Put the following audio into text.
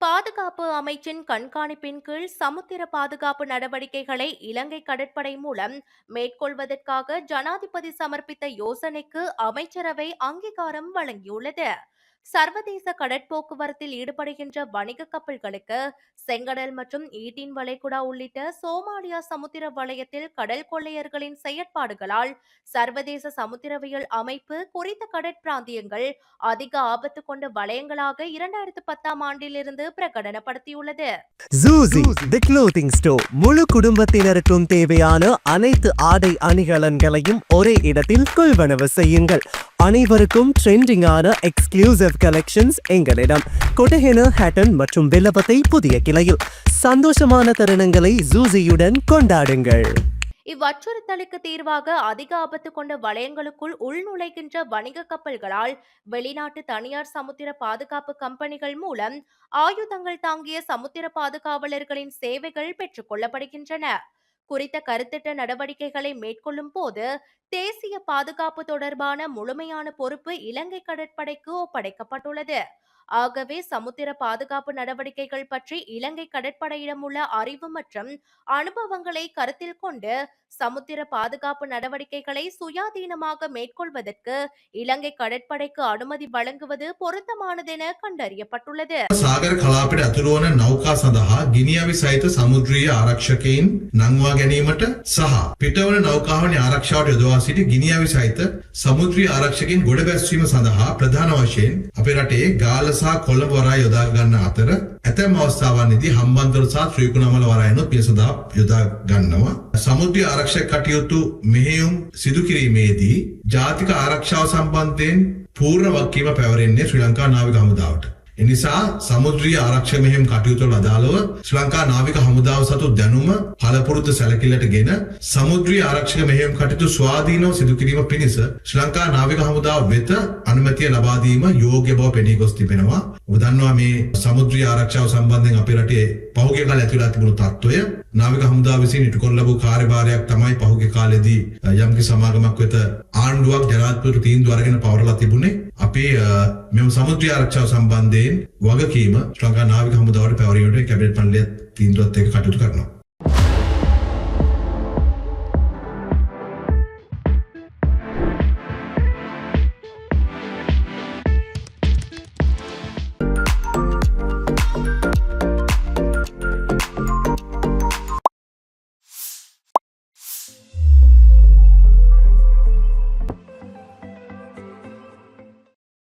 பாதுகாப்பு அமைச்சின் கண்காணிப்பின் கீழ் சமுத்திர பாதுகாப்பு நடவடிக்கைகளை இலங்கை கடற்படை மூலம் மேற்கொள்வதற்காக ஜனாதிபதி சமர்ப்பித்த யோசனைக்கு அமைச்சரவை அங்கீகாரம் வழங்கியுள்ளது. சர்வதேச கடற்போக்குவரத்தில் ஈடுபடுகின்ற வணிக கப்பல்களுக்கு செங்கடல் மற்றும் ஈட்டின் வளைகுடா உள்ளிட்ட சோமாலியா சமுத்திர வலயத்தில் கடல் கொள்ளையர்களின் செயற்பாடுகளால் சர்வதேச சமுத்திரவியல் அமைப்பு குறித்த கடற்பிராந்தியங்கள் அதிக ஆபத்து கொண்ட வலயங்களாக இரண்டாயிரத்து பத்தாம் ஆண்டிலிருந்து பிரகடனப்படுத்தியுள்ளது. ஸ்டோர் முழு குடும்பத்தினருக்கும் தேவையான அனைத்து ஆடை அணிகலன்களையும் ஒரே இடத்தில் கொள்வனவு செய்யுங்கள். அனைவருக்கும் ட்ரெண்டிங்கான எக்ஸ்க்ளூசிவ் கலெக்ஷன்ஸ் எங்களிடம். கொட்டஹென ஹேட்டன் மற்றும் வில்லபத்தை புதிய கிளையில். சந்தோஷமான தருணங்களை ஜூசியுடன் கொண்டாடுங்கள். இவ்வச்சுறுத்தலுக்கு தீர்வாக அதிக ஆபத்து கொண்ட வளையங்களுக்குள் உள்நுழைகின்ற வணிக கப்பல்களால் வெளிநாட்டு தனியார் சமுத்திர பாதுகாப்பு கம்பெனிகள் மூலம் ஆயுதங்கள் தாங்கிய சமுத்திர பாதுகாவலர்களின் சேவைகள் பெற்றுக் கொள்ளப்படுகின்றன. குறித்த கருத்திட்ட நடவடிக்கைகளை மேற்கொள்ளும் போது தேசிய பாதுகாப்பு தொடர்பான முழுமையான பொறுப்பு இலங்கை கடற்படைக்கு ஒப்படைக்கப்பட்டுள்ளது. ஆகவே சமுத்திர பாதுகாப்பு நடவடிக்கைகள் பற்றி இலங்கை கடற்படையிடம் உள்ள அறிவு மற்றும் அனுபவங்களை கருத்தில் கொண்டு சமுத்திர பாதுகாப்பு நடவடிக்கைகளை சுயாதீனமாக மேற்கொள்வதற்கு இலங்கை கடற்படைக்கு அனுமதி வழங்குவது பொருத்தமானதென கண்டறியப்பட்டுள்ளது සාගර කලාපට ඇතුළුවන නෞකා සඳහා ගිනිියවි සහිත සමුද්‍රීය ආරක්ෂකයින් නංවා ගැනීමට සහ පිටවන නෞකාවනි ආරක්ෂාවට යොදවා සිටි ගිනිියවි සහිත සමුද්‍රී ආරක්ෂකින් ගොඩ බැස්වීම සඳහා ප්‍රධාන වශයෙන් අපේ රටේ ගාල සහ කොළඹ වරාය යොදා ගන්න අතර ඇතැම් අවස්ථාවන්නිදී හම්බන්තොට සහ ත්‍රීකුණමල වරායනොත් පිය සඳහා යොදා ගන්නවා. සමුද්‍රී ආරක්ෂක කටයුතු මෙහෙයුම් සිදු කිරීමේදී ජාතික ආරක්ෂාව සම්බන්ධයෙන් පූර්ණ වක්කීම පැවරෙන්නේ ශ්‍රී ලංකා නාවික හමුදාවට. එනිසා සමුද්‍රී ආරක්ෂ මෙහෙම කටයුතුවල අදාළව ශ්‍රී ලංකා නාවික හමුදාව සතු දැනුම පළපුරුදු සැලකිල්ලට ගෙන සමුද්‍රී ආරක්ෂක මෙහෙම කටයුතු ස්වාධීනව සිදු කිරීම පිණිස ශ්‍රී ලංකා නාවික හමුදාව වෙත අනුමැතිය ලබා දීම යෝග්‍ය බව පෙනී ගොස් තිබෙනවා. ඔබ දන්නවා මේ සමුද්‍රී ආරක්ෂාව සම්බන්ධයෙන් අපේ රටේ පහුගිය කාලේ ඇතිවලා තිබුණු තත්ත්වය නාවික හමුදාව විසින් ඉටු කරන ලැබූ කාර්යභාරයක් තමයි පහුගිය කාලෙදී අ, යම්කි සමාගමක් වෙත ආණ්ඩුවක් ජනාධිපති තීන්දුව අරගෙන පවරලා තිබුණේ අපි අ, මෙම සමුද්‍රී ආරක්ෂාව සම්බන්ධයෙන් වගකීම ශ්‍රී ලංකා නාවික හමුදාවට පැවරීමට කැබිනට් මණ්ඩලය තීන්දුවත් එක්ක කටයුතු කරනවා.